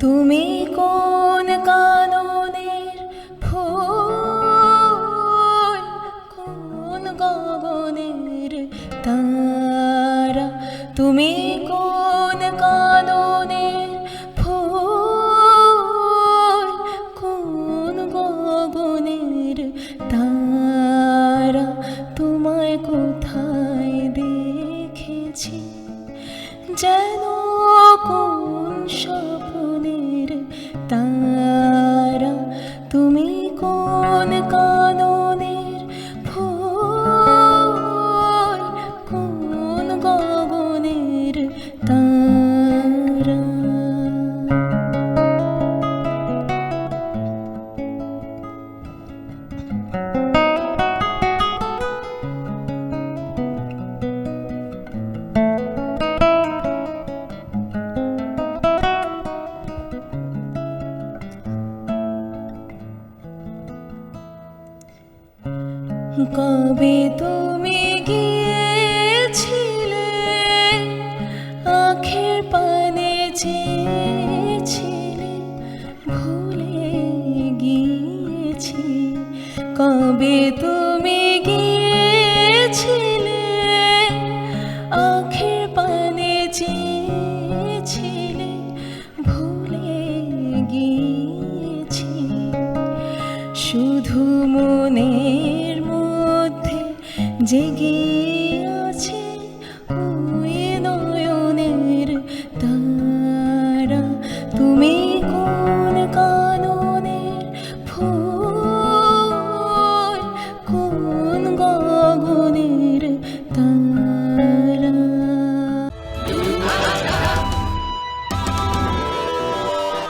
তুমি কোন কাননের ফুল, কোন গগনের তারা? তুমি কোন কাননের ফুল, কোন গগনের তারা? তোমায় কোথায় দেখেছি যেন কোন স্বপ্নের তারা? তুমি কোন কাননের কবে তুমি গিয়েছিলে? আখের পানে চেয়েছিলে, ভুলে গিয়েছি। কবে তুমি গিয়েছিলে? আখের পানে চেয়েছিলে, ভুলে গিয়েছি মনের মধ্যে জেগে আছে